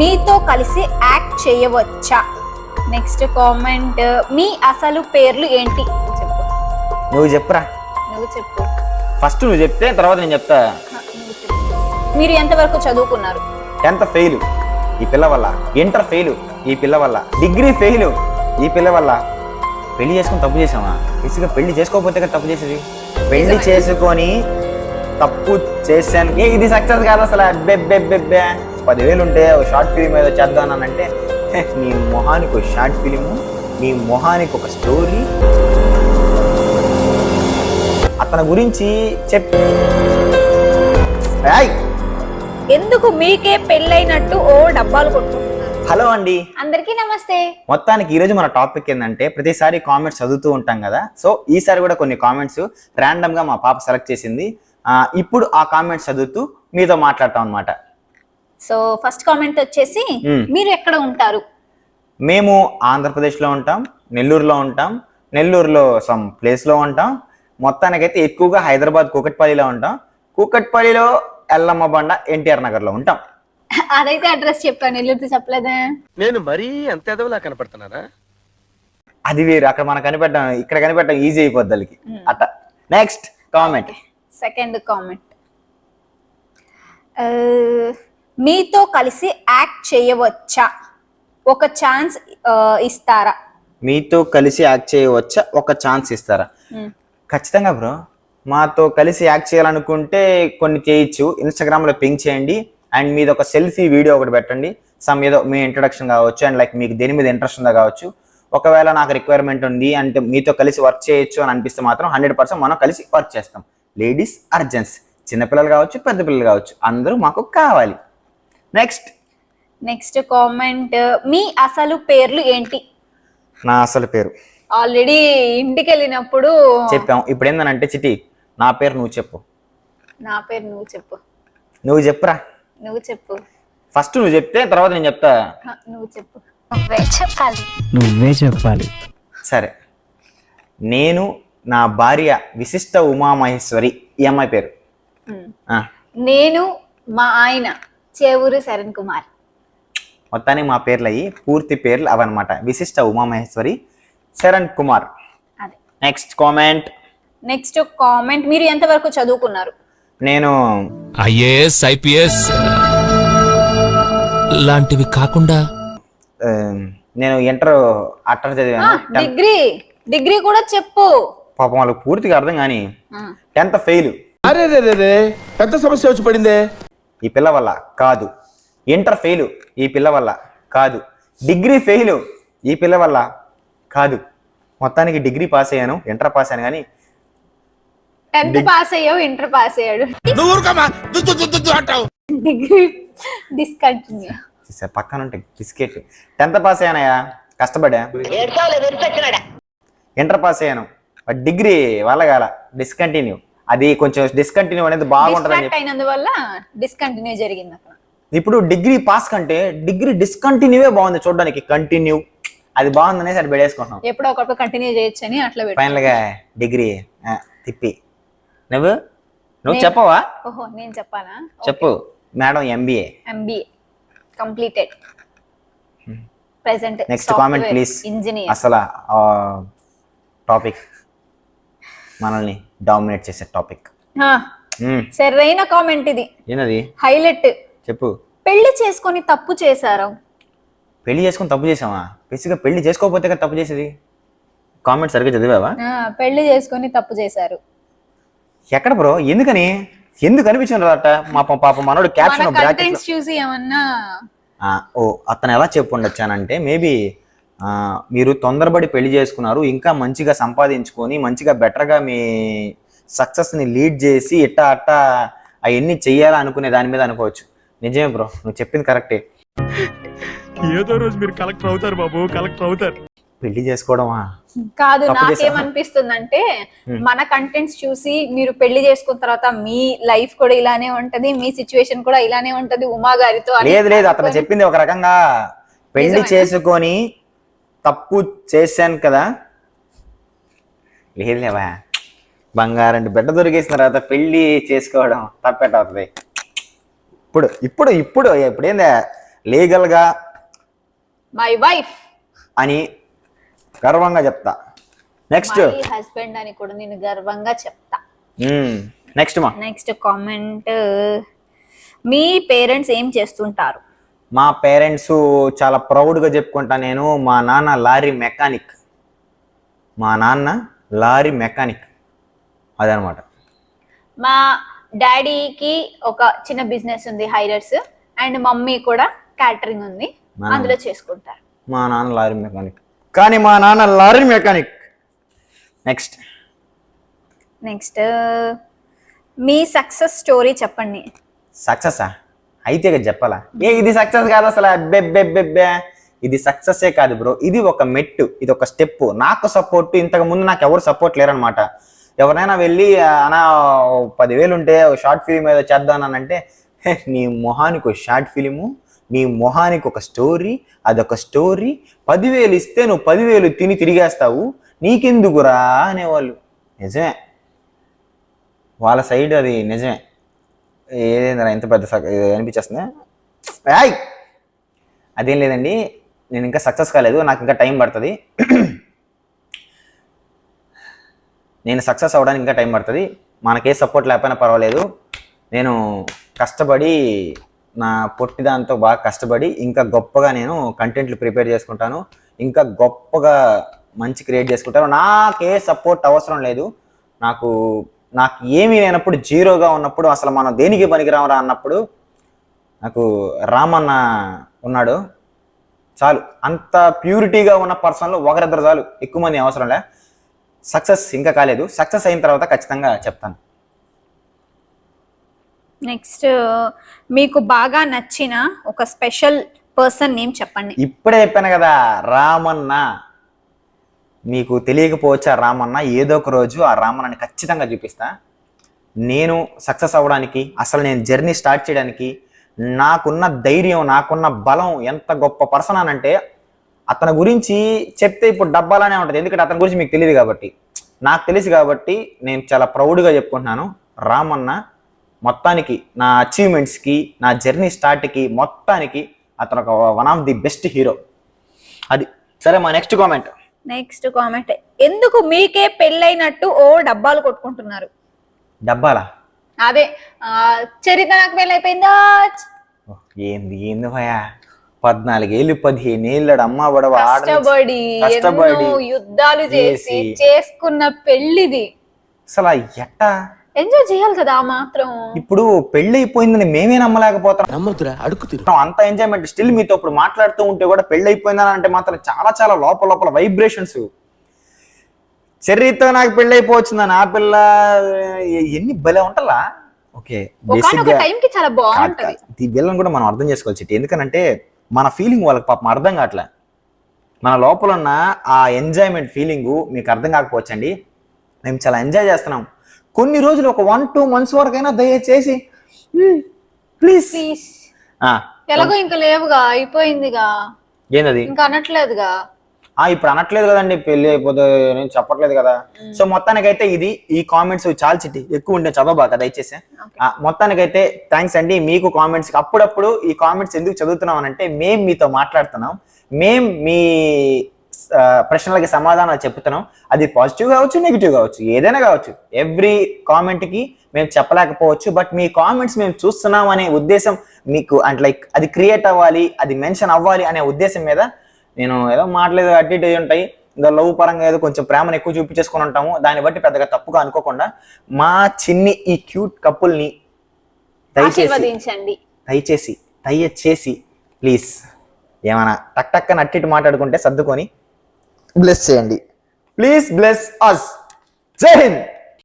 మీతో కలిసి యాక్ట్ చేయవచ్చా? నెక్స్ట్ కామెంట్ మీ అసలు పేర్లు ఏంటి? చెప్పు. నువ్వు చెప్పురా. నువ్వు చెప్పు. ఫస్ట్ నువ్వు చెప్తే తర్వాత నేను చెప్తా. మీరు ఎంతవరకు చదువుకున్నారు? Tenth fail. ఈ పిల్ల వల్ల. Inter fail. ఈ పిల్ల వల్ల. Degree fail. ఈ పిల్ల వల్ల. పెళ్ళి చేసుకుని తప్పు చేసామా బేసిక్గా పెళ్ళి చేసుకోకపోతే కదా తప్పు చేసేది. పెళ్ళి. చేసుకొని తప్పు చేశాను. ఇది సక్సెస్ కాదు అసలు. బెబ్బెబ్బెబ్బే పదివేలు ఉంటే ఒక షార్ట్ ఫిలిం ఏదో చేద్దానంటే నీ మొహానికి ఒక షార్ట్ ఫిలిము నీ మొహానికి ఒక స్టోరీ. అతని గురించి చెప్. ఏయ్! ఎందుకు మీకే పెళ్ళైనట్టు ఓ డబ్బాలు కొట్టుకుంటున్నారు హలో అండి. అందరికీ నమస్తే. మొత్తానికి ఈరోజు మన టాపిక్ ఏంటంటే ప్రతిసారి కామెంట్స్ చదువుతూ ఉంటాం కదా. సో ఈసారి కూడా కొన్ని కామెంట్స్ ర్యాండమ్గా మా పాప సెలెక్ట్ చేసింది. ఇప్పుడు ఆ కామెంట్స్ చదువుతూ మీతో మాట్లాడతాం అనమాట సో ఫస్ట్ కామెంట్ వచ్చేసి మ్మ్. మీరు ఎక్కడ ఉంటారు? మేము ఆంధ్రప్రదేశ్లో ఉంటాం నెల్లూరులో ఉంటాం నెల్లూరులో సమ్ ప్లేస్లో ఉంటాం. మొత్తానికైతే ఎక్కువగా హైదరాబాద్ కూకట్పల్లిలో ఉంటాం. కూకట్పల్లిలో ఎల్లమ్మ బండ ఎన్టీఆర్ నగర్లో ఉంటాం. అదైతే అడ్రస్ చెప్పాను నెల్లూరుతో చెప్పలేదా? నేను మరీ అంత ఎదవలా కనపడుతున్నానా? అది వేరు అక్కడ మనం కనిపెట్టడం ఇక్కడ కనిపెట్టడం ఈజీ అయిపోద్ది అట్ట. నెక్స్ట్ కామెంట్ సెకండ్ కామెంట్ మీతో కలిసి యాక్ట్ చేయవచ్చా? ఒక ఛాన్స్ ఇస్తారా? మీతో కలిసి యాక్ట్ చేయవచ్చా? ఒక ఛాన్స్ ఇస్తారా. ఖచ్చితంగా బ్రో. మాతో కలిసి యాక్ట్ చేయాలనుకుంటే కొన్ని చేయొచ్చు. ఇన్స్టాగ్రామ్లో పింక్ చేయండి. అండ్ మీది ఒక సెల్ఫీ వీడియో ఒకటి పెట్టండి. సమ్ ఏదో మీ ఇంట్రడక్షన్ కావచ్చు. అండ్ లైక్ మీకు దేని మీద ఇంట్రెస్ట్ ఉందా కావచ్చు. ఒకవేళ నాకు రిక్వైర్మెంట్ ఉంది అంటే మీతో కలిసి వర్క్ చేయొచ్చు అని అనిపిస్తే మాత్రం హండ్రెడ్ పర్సెంట్ మనం కలిసి వర్క్ చేస్తాం. లేడీస్ ఆర్ జెంట్స్ చిన్నపిల్లలు కావచ్చు పెద్ద పిల్లలు కావచ్చు. అందరూ మాకు కావాలి. నెక్స్ట్ నెక్స్ట్ కామెంట్ మీ అసలు పేర్లు ఏంటి? నా అసలు పేరు. ఆల్రెడీ ఇంటికి వెళ్ళినప్పుడు చెప్పాం. ఇప్పుడు ఏంటంటే చిటి నా పేరు నువ్వు చెప్పు. నా పేరు నువ్వు చెప్పు. నువ్వు చెప్పురా. నువ్వు చెప్పు. ఫస్ట్ నువ్వు చెప్తే తర్వాత నేను చెప్తా. నువ్వు చెప్పు. నువ్వే చెప్పాలి. నువ్వే చెప్పాలి. సరే. నేను నా భార్య విశిష్ట ఉమామహేశ్వరి ఈ అమ్మాయి పేరు. నేను మా ఆయన. చేవూరు శరణ్ కుమార్. మొత్తానికి మా పేర్లు అయ్యి పూర్తి పేర్లు అవన్నమాట. విశిష్ట ఉమామహేశ్వరి శరణ్ కుమార్. అదే. నెక్స్ట్ కామెంట్ నెక్స్ట్ కామెంట్ మీరు ఎంతవరకు చదువుకున్నారు? నేను ఐఏఎస్ ఐపీఎస్ లాంటివి కాకుండా నేను ఇంటర్ అట్టర్ చదివాను. డిగ్రీ డిగ్రీ కూడా చెప్పు. పాపం వాళ్ళకి పూర్తిగా అర్థం కానీ టెన్త్ ఫెయిల్. అరే రే రే రే పెద్ద సమస్య వచ్చి పడిందే. ఈ పిల్ల వల్ల కాదు. ఇంటర్ ఫెయిల్ ఈ పిల్ల వల్ల కాదు. డిగ్రీ ఫెయిల్ ఈ పిల్ల వల్ల కాదు. మొత్తానికి డిగ్రీ పాస్ అయ్యాను ఇంటర్ పాస్ అయ్యాను కానీ టెన్త్ పాస్ అయ్యావు ఇంటర్ పాస్ అయ్యాడు. Degree discontinue. పక్కన ఉంటాయి బిస్కెట్. టెన్త్ పాస్ అయ్యానయ్యా కష్టపడా? ఇంటర్ పాస్ అయ్యాను డిగ్రీ వల్ల కాల డిస్కంటిన్యూ. అది కొంచెం డిస్కంటిన్యూ అనేది బాగుంటుంది అయినందువల్ల డిస్కంటిన్యూ జరిగింది అక్కడ. ఇప్పుడు డిగ్రీ పాస్ కంటే డిగ్రీ డిస్కంటిన్యూవే బాగుంది చూడడానికి? కంటిన్యూ అది బాగుంది అనేసి అది పెడేసుకుంటున్నాం ఎప్పుడో ఒకప్పుడు కంటిన్యూ చేయొచ్చు అని అట్లా ఫైనల్గా డిగ్రీ తిప్పి. నువ్వు? నువ్వు చెప్పవా? ఓహో నేను చెప్పాలా చెప్పు. Madam MBA MBA completed present next comment please engineer అసలు టాపిక్ మనల్ని. డామినేట్ చేసే టాపిక్. సరైన కామెంట్ ఇది. ఏంటది? హైలైట్. చెప్పు. పెళ్ళి చేసుకొని తప్పు చేశారు. పెళ్ళి చేసుకుని తప్పు చేసావా బేసిక్గా పెళ్ళి చేసుకోకపోతే కదా తప్పు చేసేది? కామెంట్ సరిగ్గా చదివావా? పెళ్ళి చేసుకొని తప్పు చేశారు. ఎక్కడ బ్రో? ఎందుకని? ఎందుకు అనిపించింది అట మా పాప మనోడు మన క్యాప్షన్ చూసి ఏమన్నా? ఓ అతను ఎలా చెప్పు ఉండొచ్చానంటే మేబీ మీరు తొందరపడి పెళ్ళి చేసుకున్నారు ఇంకా మంచిగా సంపాదించుకొని మంచిగా బెటర్గా మీ సక్సెస్ని లీడ్ చేసి ఇట్టా అట్టా అవన్నీ చెయ్యాలనుకునే దాని మీద అనుకోవచ్చు. నిజమే బ్రో నువ్వు చెప్పింది కరెక్టే ఏదో రోజు మీరు కలెక్టర్ అవుతారు బాబు కలెక్టర్ అవుతారు. పెళ్ళి చేసుకోవడమా? కాదు? నాకేమనిపిస్తుందంటే మన కంటెంట్స్ చూసి మీరు పెళ్ళి చేసుకున్న తర్వాత మీ లైఫ్ కూడా ఇలానే ఉంటది మీ సిచ్యువేషన్ కూడా ఇలానే ఉంటది ఉమా గారితో లేదు లేదు అతను చెప్పింది ఒక రకంగా. పెళ్ళి? చేసుకొని తప్పు చేశాను కదా. లేదు లేవా? బంగారం బిడ్డ దొరికేసిన తర్వాత పెళ్ళి చేసుకోవడం తప్పెట అవుతుంది. ఇప్పుడు ఇప్పుడు ఇప్పుడు ఇప్పుడేందా లీగల్గా మై వైఫ్ అని గర్వంగా చెప్తా. నెక్స్ట్ హస్బెండ్ అని కూడా నేను గర్వంగా చెప్తా. నెక్స్ట్ మా. నెక్స్ట్ కామెంట్ మీ పేరెంట్స్ ఏం చేస్తుంటారు? మా పేరెంట్స్ చాలా ప్రౌడ్గా చెప్పుకుంటా నేను మా నాన్న లారీ మెకానిక్ మా నాన్న లారీ మెకానిక్ అదనమాట. మా డాడీకి ఒక చిన్న బిజినెస్ ఉంది హైరర్స్ అండ్ మమ్మీ కూడా క్యాటరింగ్ ఉంది. అందులో చేసుకుంటారు. మా నాన్న లారీ మెకానిక్ కానీ మా నాన్న లారీ మెకానిక్ నెక్స్ట్ నెక్స్ట్ మీ సక్సెస్ స్టోరీ చెప్పండి. సక్సెసా అయితే చెప్పాలా? ఏ ఇది సక్సెస్ కాదు అసలు. అబ్బెబ్బెబ్బెబ్బే ఇది సక్సెసే కాదు బ్రో ఇది ఒక మెట్టు. ఇది ఒక స్టెప్ నాకు సపోర్ట్ ఇంతకు ముందు నాకు ఎవరు సపోర్ట్ లేరనమాట ఎవరైనా వెళ్ళి అనా పదివేలు ఉంటే షార్ట్ ఫిలిం ఏదో చేద్దాం అని అంటే "హే, నీ మొహానికి ఒక షార్ట్ ఫిలిము నీ మొహానికి ఒక స్టోరీ అదొక స్టోరీ పదివేలు ఇస్తే నువ్వు పదివేలు తిని తిరిగేస్తావు. నీకెందుకురా అనేవాళ్ళు. నిజమే. వాళ్ళ సైడ్ అది నిజమే. ఏదేంద్రా ఎంత పెద్ద అనిపించేస్తుంది. యాయ్ అదేం లేదండి. నేను ఇంకా సక్సెస్ కాలేదు. నాకు ఇంకా టైం పడుతుంది. నేను సక్సెస్ అవ్వడానికి ఇంకా టైం పడుతుంది. మనకే సపోర్ట్ లేకపోయినా పర్వాలేదు. నేను కష్టపడి నా పొట్టి దాంతో బాగా కష్టపడి ఇంకా గొప్పగా నేను కంటెంట్లు ప్రిపేర్ చేసుకుంటాను. ఇంకా గొప్పగా మంచి క్రియేట్ చేసుకుంటాను. నాకే సపోర్ట్ అవసరం లేదు. నాకు నాకు ఏమీ లేనప్పుడు జీరోగా ఉన్నప్పుడు అసలు మనం దేనికి పనికిరామరా అన్నప్పుడు నాకు రామన్న ఉన్నాడు. చాలు. అంత ప్యూరిటీగా ఉన్న పర్సన్లో ఒకరిద్దరు చాలు. ఎక్కువ మంది అవసరం లే. సక్సెస్ ఇంకా కాలేదు. సక్సెస్ అయిన తర్వాత ఖచ్చితంగా చెప్తాను. నెక్స్ట్ మీకు బాగా నచ్చిన ఒక స్పెషల్ పర్సన్ నేమ్ చెప్పండి. ఇప్పుడే చెప్పాను కదా రామన్న. మీకు తెలియకపోవచ్చా రామన్న? ఏదో ఒక రోజు ఆ రామన్నని ఖచ్చితంగా చూపిస్తా. నేను సక్సెస్ అవ్వడానికి అసలు నేను జర్నీ స్టార్ట్ చేయడానికి నాకున్న ధైర్యం నాకున్న బలం ఎంత గొప్ప పర్సన్ అనంటే అతని గురించి చెప్తే ఇప్పుడు డబ్బాలానే ఉంటుంది. ఎందుకంటే అతని గురించి మీకు తెలియదు కాబట్టి. నాకు తెలుసు కాబట్టి నేను చాలా ప్రౌడ్గా చెప్పుకుంటున్నాను. రామన్న మొత్తానికి నా అచీవ్మెంట్స్కి నా జర్నీ స్టార్ట్కి మొత్తానికి అతను ఒక one of the best hero. అది. సరే మా నెక్స్ట్ కామెంట్. నెక్స్ట్ కామెంట్ ఎందుకు మీకే పెళ్ళైనట్టు ఓ డబ్బాలు కొట్టుకుంటున్నారు? డబ్బాలా? అదే. ఆ, చరిత నాకు పెళ్ళైపోయిందా? ఏంది ఏంది భయ పద్నాలుగేళ్ళు పదిహేను ఏళ్ళు అమ్మ కష్టపడి ఎన్నో యుద్ధాలు చేసి చేసి. చేసుకున్న పెళ్ళిది అసలు ఎట్టా? ఎంజాయ్ చేయాలి కదా ఆ మాత్రం. ఇప్పుడు పెళ్ళి అయిపోయిందని మేమే నమ్మలేకపోతున్నాం. నమ్మొద్దురా అడుగు తిరు. అంత ఎంజాయ్మెంట్ స్టిల్ మీతో ఇప్పుడు మాట్లాడుతూ ఉంటే కూడా పెళ్ళి అయిపోయిందని అంటే మాత్రం చాలా చాలా లోపల లోపల వైబ్రేషన్స్ చెర్రీతో నాకు పెళ్ళి అయిపోవచ్చిందని ఆ పిల్ల ఎన్ని భలే ఉంటలా ఓకే బేసిక్ ఒకనొక టైం కి చాలా బాగుంటది. ఈ వీళ్ళని కూడా మనం అర్థం చేసుకోవాలి చిట్టి. ఎందుకనంటే మన ఫీలింగ్ వాళ్ళకి పాపం అర్థం కావట్లే. మన లోపల ఉన్న ఆ ఎంజాయ్మెంట్ ఫీలింగ్ మీకు అర్థం కాకపోవచ్చండి. మేము చాలా ఎంజాయ్ చేస్తున్నాం. కొన్ని రోజులు ఒక వన్ టూ మంత్స్ వరకైనా దయచేసి ప్లీజ్ Please. ఎలాగో ఇంకా లేవుగా అయిపోయిందిగా. ఏందది? ఇంకా అనట్లేదుగా. ఆ ఇప్పుడు అనట్లేదు కదండి పెళ్ళి అయిపోతే నేను చెప్పట్లేదు కదా. సో మొత్తానికైతే ఇది ఈ కామెంట్స్ చాలా చిట్టి ఎక్కువ ఉంటే చదవబాక దయచేసి. మొత్తానికైతే థ్యాంక్స్ అండి. మీకు కామెంట్స్ అప్పుడప్పుడు ఈ కామెంట్స్ ఎందుకు చదువుతున్నాం అంటే మేము మీతో మాట్లాడుతున్నాం. మేం మీ ప్రశ్నలకి సమాధానాలు చెప్తున్నాం. అది పాజిటివ్ కావచ్చు నెగిటివ్ కావచ్చు ఏదైనా కావచ్చు. ఎవ్రీ కామెంట్కి మేము చెప్పలేకపోవచ్చు బట్ మీ కామెంట్స్ మేము చూస్తున్నాం అనే ఉద్దేశం మీకు అంటే లైక్ అది క్రియేట్ అవ్వాలి అది మెన్షన్ అవ్వాలి అనే ఉద్దేశం మీద నేను ఏదో మాటలేదు అటు ఇటు ఉంటాయి. ఇంకా లవ్ పరంగా ఏదో కొంచెం ప్రేమను ఎక్కువ చూపించేసుకొని ఉంటాము. దాన్ని బట్టి పెద్దగా తప్పుగా అనుకోకుండా మా చిన్ని ఈ క్యూట్ కపుల్ని దయచేసి దయచేసి దయచేసి ప్లీజ్ ఏమైనా టక్ టక్కన అట్టి ఇటు మాట్లాడుకుంటే సర్దుకొని బ్లెస్ చేయండి. ప్లీజ్ బ్లెస్ అస్ జై హింద్